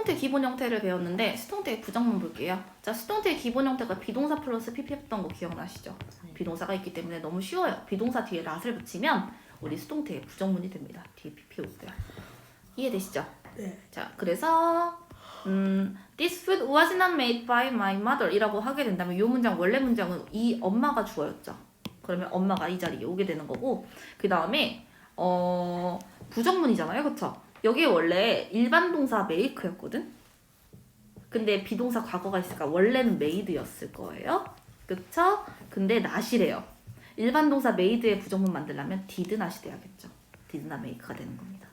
수동태 기본 형태를 배웠는데 수동태의 부정문 볼게요. 자, 수동태의 기본 형태가 비동사 플러스 pp 했던 거 기억나시죠? 비동사가 있기 때문에 너무 쉬워요. 비동사 뒤에 낫을 붙이면 우리 수동태의 부정문이 됩니다. 뒤에 pp 오고요. 이해되시죠? 네. 자, 그래서 음, this food was not made by my mother 이라고 하게 된다면 이 문장 원래 문장은 이 엄마가 주어였죠. 그러면 엄마가 이 자리에 오게 되는 거고 그 다음에 어 부정문이잖아요, 그쵸? 여기에 원래 일반 동사 make였거든. 근데 비동사 과거가 있으니까 원래는 made였을 거예요, 그쵸? 근데 not이래요. 일반 동사 made의 부정문 만들려면 did not이 돼야겠죠. did not make가 되는 겁니다.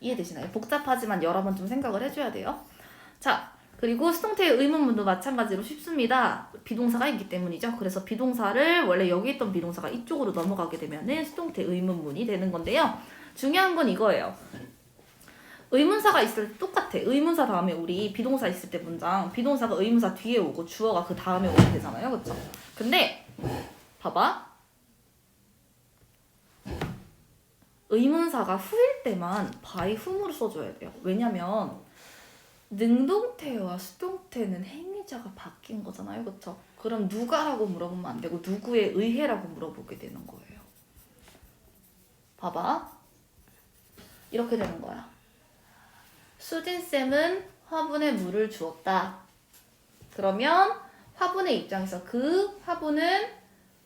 이해되시나요? 복잡하지만 여러 번 좀 생각을 해줘야 돼요. 자, 그리고 수동태의 의문문도 마찬가지로 쉽습니다. 비동사가 있기 때문이죠. 그래서 비동사를 원래 여기 있던 비동사가 이쪽으로 넘어가게 되면은 수동태 의문문이 되는 건데요. 중요한 건 이거예요. 의문사가 있을 때 똑같아. 의문사 다음에 우리 비동사 있을 때 문장 비동사가 의문사 뒤에 오고 주어가 그 다음에 오게 되잖아요. 그렇죠? 근데 봐봐. 의문사가 후일 때만 by whom으로 써줘야 돼요. 왜냐면 능동태와 수동태는 행위자가 바뀐 거잖아요. 그쵸? 그럼 누가라고 물어보면 안 되고 누구에 의해라고 물어보게 되는 거예요. 봐봐. 이렇게 되는 거야. 수진쌤은 화분에 물을 주었다. 그러면 화분의 입장에서 그 화분은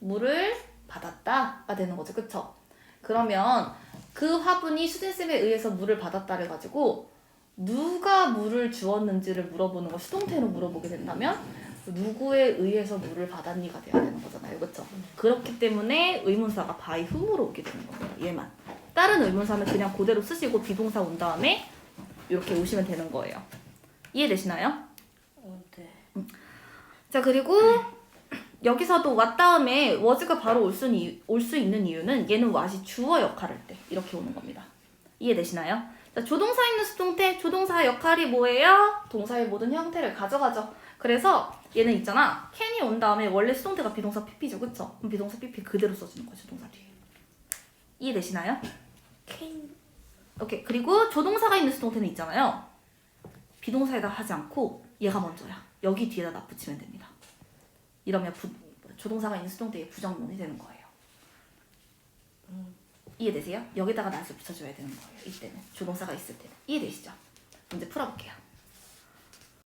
물을 받았다가 되는 거죠. 그쵸? 그러면 그 화분이 수진쌤에 의해서 물을 받았다를 가지고 누가 물을 주었는지를 물어보는 거 수동태로 물어보게 된다면 누구에 의해서 물을 받았니가 돼야 되는 거잖아요. 그렇죠? 그렇기 때문에 의문사가 by whom으로 오게 되는 거예요. 얘만. 다른 의문사는 그냥 그대로 쓰시고 비동사 온 다음에 이렇게 오시면 되는 거예요. 이해되시나요? 어, 네. 자 그리고 여기서도 왔 다음에 was가 바로 올 수 있는 이유는 얘는 what이 주어 역할을 할때 이렇게 오는 겁니다. 이해되시나요? 자, 조동사 있는 수동태 조동사 역할이 뭐예요? 동사의 모든 형태를 가져가죠. 그래서 얘는 있잖아. can이 온 다음에 원래 수동태가 비동사 pp죠, 그쵸? 그럼 비동사 pp 그대로 써주는 거죠, 동사 뒤에. 이해되시나요? 케인. 오케이. 그리고 조동사가 있는 수동태는 있잖아요. 비동사에다 하지 않고 얘가 먼저야. 여기 뒤에다 납 붙이면 됩니다. 이러면 부, 조동사가 있는 수동태의 부정문이 되는 거예요. 이해되세요? 여기다가 낫을 붙여줘야 되는 거예요. 이때는 조동사가 있을 때는 이해되시죠? 문제 풀어볼게요.